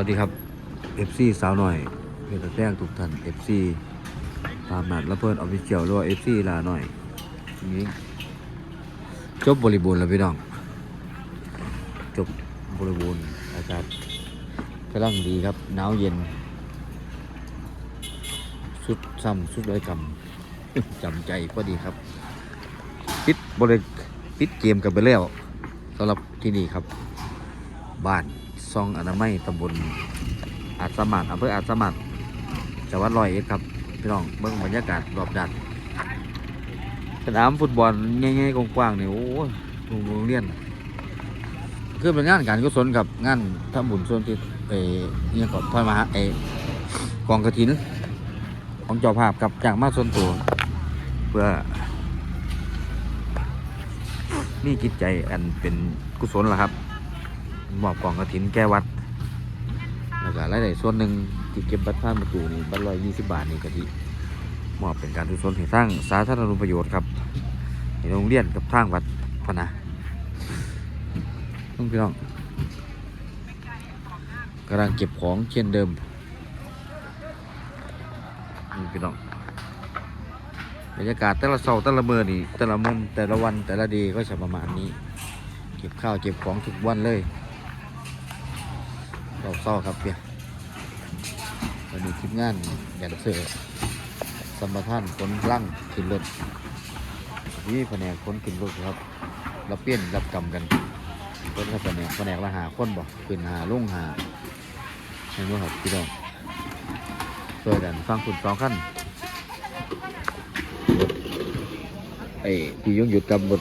วัสดีครับ FC สาวหน่อยเป็นแป้งทุกท่าน FC ตามนัดและเพื่อนออฟฟิเชียลหรือว่า FC ลาหน่อยนี้จบบริบูรณ์แล้วพี่น้อง จบบริบูรณ์อากาศกำลังดีครับหนาวเย็น สุดซ้ำสุดเลยกำจำใจพอดีครับปิดบริปิดเกมกันไปแล้วสำหรับที่นี่ครับ บ้าน ซองอนามัยตำบลอาจสมัครอำเภออาจสมัครจังหวัดร้อยเอ็ดครับพี่น้องเบิ่งบรรยากาศรอบด้านสนามฟุตบอลง่ายๆกว้างๆเนี่ยโอ้โรงโรงเรียนคือเป็นงานการกุศลครับงานทำบุญส่วนที่เอเนี่ยก่อนทอยมาเออกองกระถิน ของเจ้าภาพกับจากมาส่วนตัว เพื่อนี่จิตใจอันเป็นกุศลล่ะครับ มอบกล่องกระถินแก้วัดแล้วก็รายได้ส่วนหนึ่งที่เก็บบัตรผ่านประตูนี่บัตรร้อยยี่สิบบาทนี่ก็ที่มอบเป็นการกุศลให้สร้างสาธารณประโยชน์ครับในโรงเรียนกับทางวัดพนะต้องพี่น้องกำลังเก็บของเช่นเดิมนี่พี่น้องบรรยากาศแต่ละเสาร์แต่ละเมื่อนี่แต่ละมุมแต่ละวันแต่ละดีก็จะประมาณนี้ เก็บข้าวเก็บของทุกวันเลย เราเศร้าครับเพียวันนี้ทีมงานแดนเซอร์สมปทานคนลั่งขึ้นรถนี่แผนกคนขึ้นรถครับเราเปลี่ยนรับกรรมกันคนกับแผนกแผนกละหาคนบ่ขึ้นหาลงหาเห็นไหมครับพี่น้องช่วยกันฟังคุณสองขั้นไอ้พี่ยงหยุดกับบท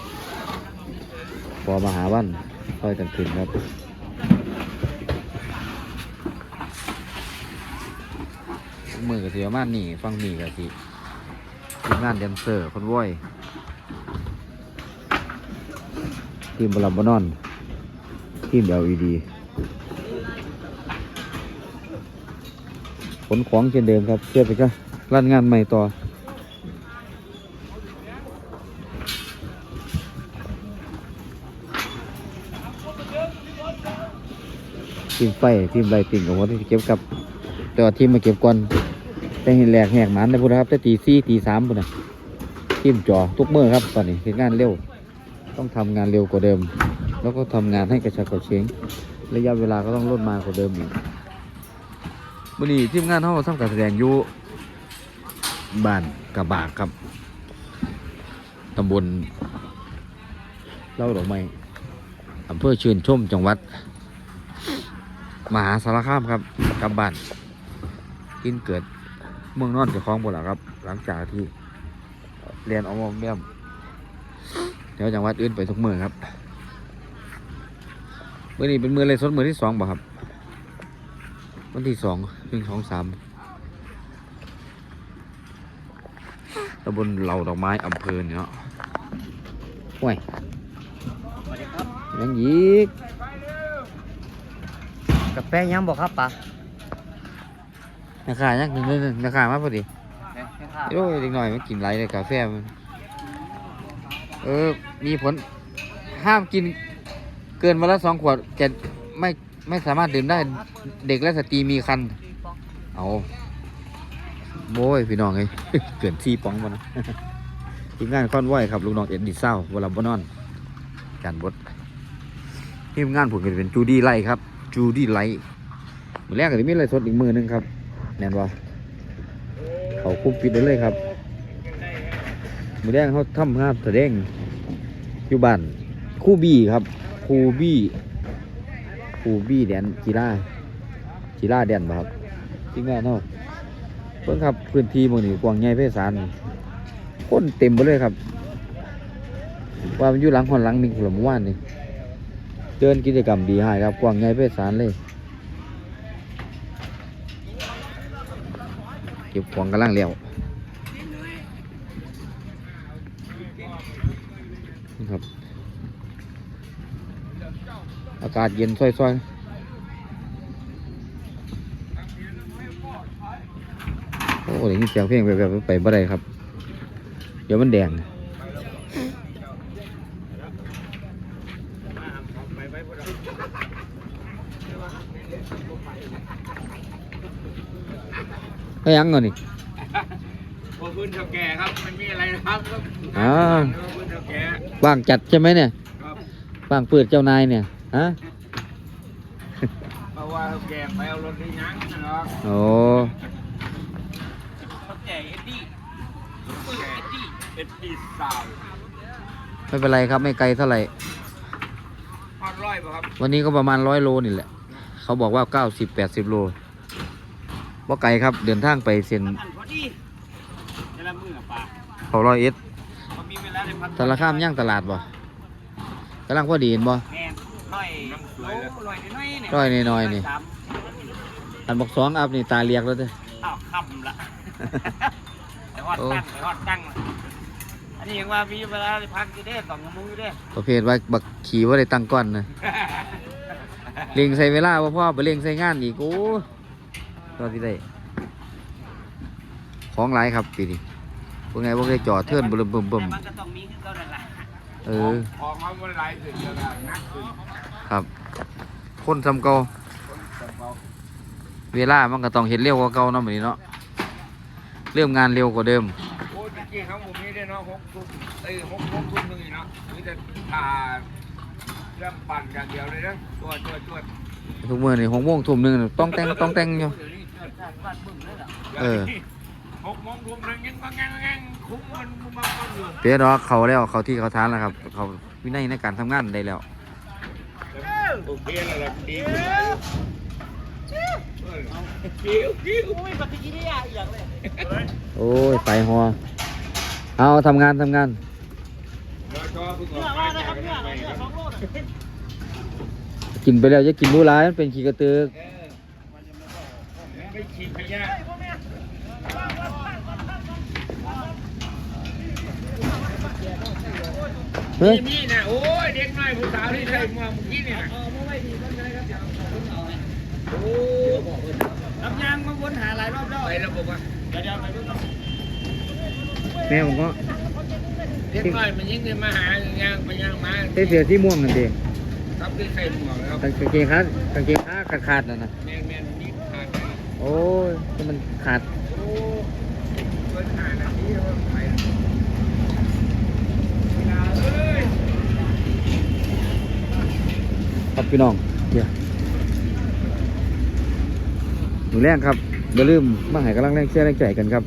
พอมาหาวันค่อยกันขึ้นครับมื อกับสีประมาณนี่ฟังนี่กับสิทีมงานแดนเซอร์คนว้อยทีมบอลบอนอนทีม LED ขนของเช่นเดิมครับเชื่อไปก็รันงานใหม่ต่อทีมไฟทีมไรติ่งของวันที่เก็บกับ แต่ว่าทีมมาเก็บก่อน แต่เห็นแหลกแหกหมันนะพูดนะครับแต่ตีสี่ตีสามพูดนะทีมจอทุกเมื่อครับตอนนี้คืองานเร็ว ต้องทำงานเร็วกว่าเดิม แล้วก็ทำงานให้กระชับกระเฉงระยะเวลาก็ต้องลดมากว่าเดิมอีกวันนี้ทีมงานเขาทำการแสดงอยู่บ้านกระบากครับตำบลเล่าดอกไม้อำเภอชื่นชมจังหวัด มหาสารคามครับกลับบ้านกินเกิด เมืองนอนเจะคล้องบุหลาครับ หลังจากที่เรียนออกมเมี่ยมเดี๋ยวจังหวัดอื่นไปทุกเมืองครับเมื่อนี้เป็นมือเลยสดมือที่สองบ่ครับ วันที่สองหนึ่งสองสามตำบลเหล่าดอกไม้อำเภอเนี่ยเนาะห่วยยังยีกกาแฟยังบอกครับปะ ราคายังนึงราคามาพอดีโอ้ยเด็กหน่อยมันกินไรเลยกาแฟมันเออ มีผล ห้ามกินเกินวันละสองขวดจะไม่ไม่สามารถดื่มได้เด็กและสตรีมีคัน เอาโบ้ยพี่น้องไงเกินซีป๋องมานะทีมงานค่อนไหวครับลูกน้องเอ็ดดิเศร้าวอลลัมบอนอนการบดทีมงานผมก็จะเป็นจูดี้ไลท์ครับ จูดี้ไลท์มือแรกก็จะมีอะไรสดอีกมือหนึงครับ แน่นว่าเขาคุมปิดได้เลยครับ มือแรกเขาทำภาพแสดงอยู่บ้านคู่บี้ครับคู่บี้คู่บี้แดนกีฬากีฬาแดนบ่ครับทีมงานเขาเพิ่งครับพื้นที่มือนี่กวางใหญ่ไพศาลคนเต็มไปเลยครับ ว่ามันอยู่หลังหอนหลังหนึ่งหลมอว่านนี่เดินกิจกรรมดีให้ครับกวางใหญ่ไพศาลเลย เก็บของกำลังเลี้ยวนะครับ อากาศเย็นซ้อยๆโอ้ยนี่เสียงเพลงแบบไปบ่ได้ครับ เดี๋ยวมันแดง เไปยังเงินนี่ขอบคุณเท่าแก่ครับมันมีอะไรนะครับครับอ่า ขอบคุณเท่าแก่ว่างจัดใช่ไหมเนี่ยครับว่างเปิดเจ้านายเนี่ยฮะเพราะว่าเท่าแก่ไปเอารถได้ยังนะครับโอ้เท่าแก่เอ็ดดี้เท่าแก่เอ็ดดี้เอ็ดดี้สาวไม่เป็นไรครับไม่ไกลเท่าไหร่ฮอดร้อยป่ะครับวันนี้ก็ประมาณร้อยโลนี่แหละ เขาบอกว่าเก้าสิบแปดสิบโล ว่าไกลครับ เดินทางไปเส้นอันพอดีเวลามือป่าเขาร้อยเอ็ดมันมีเวลาได้พักตลาดข้ามย่างตลาดบ่กำลังพอดีเห็นบ่แม่นร้อยโลร้อยน้อยๆเนี่ยร้อยน้อยๆนี่สามอันบอกสองอัพนี่ตาเรียกแล้วเด้อ อ้าวคำละแต่ฮอดตั้งแต่ฮอดตั้งละอันนี้ยังว่ามีเวลาได้พักอยู่เด้สองชั่วโมงอยู่เด้ประเภทว่าบักขี่ว่าได้ตั้งก้อนนะเล็งใส่เวลาว่าพ่อไปเล็งใส่งานอีกโอ้ ตอนที่ได้ ของหลายครับปีนี้พวกไงพวกได้จอดเทิร์นบึมบึมบึมแต่มันก็ต้องมีคือเก่านั่นล่ะเออ ของเขามันหลายขึ้นแล้วก็หนักขึ้นครับ คนทำเก่าเวลามันก็ต้องเห็นเร็วกว่าเก่าเนาะแบบนี้เนาะเริ่มงานเร็วกว่าเดิม โอ้ยจริงๆของผมนี่ได้เนาะหกทุ่มเอ้ยหกหกทุ่มหนึงนี่เนาะมีแต่ผ่าเรื่องปั่นอย่างเดียวเลยนะตัวตัวตัวทุกมื่อนี่หกโมงทุ่มหนึงน่ะต้องแต่งต้องแต่งอยู่ เดี๋ยวนี้ เกิดการบ้านบึ้งเลยล่ะเออ หกโมงทุ่มหนึงยังก็งังงังคุ้มมันมันมาก่อนอยู่เปียดอกเขาแล้วเขาที่เขาทานแล้วครับ เขาวินัยในการทำงานได้แล้ว โอเคแล้วล่ะดีขึ้นแล้วคิวคิวโอ้ยปฏิกิริยาอย่างเลยโอ้ยไฟหัว เอาทำงานทำงานเราชอบเพิ่งออกมาจากกันไปครับกินไปแล้วจะกินบูร้ายมันเป็นขี้กระตือก เออ ไม่ฉีดพยาธิเฮ้ยมีนะโอ้ยเด็กน้อยผู้สาวที่ใส่หมวกเมื่อกี้เนี่ยนะโอ้รับยางมาวนหาหลายรอบแล้วไประบบอะเดี๋ยวไปดูแม่ผมก็เด็กน้อยมันยิ่งเลยมาหายางไปยางมาใส่เสื้อที่ม่วงนั่นเองครับที่ใส่หมวกแล้วกางเกงขากางเกงขาขาดขาดๆนั่นนะแมน โอ้ยที่มันขาดโอ้เกินหานาทีแล้วไปเวลาเอ้ยครับพี่น้องเดี๋ยวหนูแรงครับอย่าลืมมาให้กำลังแรงเชียร์แรงใจกันครับ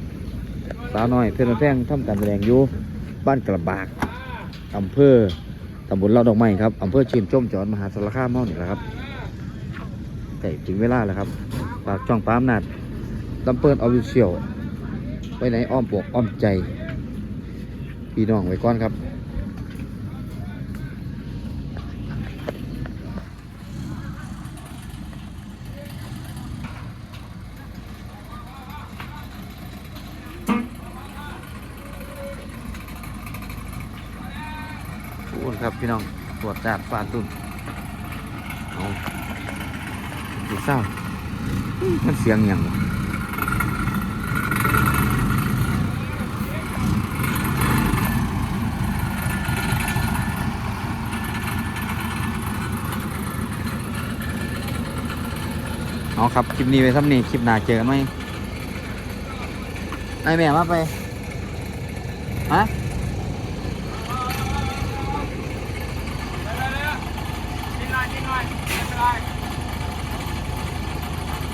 สาวน้อย เพชรแพงทำการแสดงอยู่บ้านกระบากอำเภอตำบลเราดอกไม้ครับอำเภอชื่นชมจังหวัดมหาสารคามเมานี่แหละครับใกล้ถึงเวลาแล้วครับ ฝากช่องปามนาดลำเปิดออฟฟิเชียลไว้ในอ้อมปกอ้อมใจ พี่น้องไว้ก่อนครับขอบคุณครับพี่น้องตรวจจัดฟาดตุนเอาดูเศร้า มันเสียงอย่างเอาครับ คลิปนี้ไปซ้ำนี่คลิปหน้าเจอกันไหมไอแม่มาไป ฮะ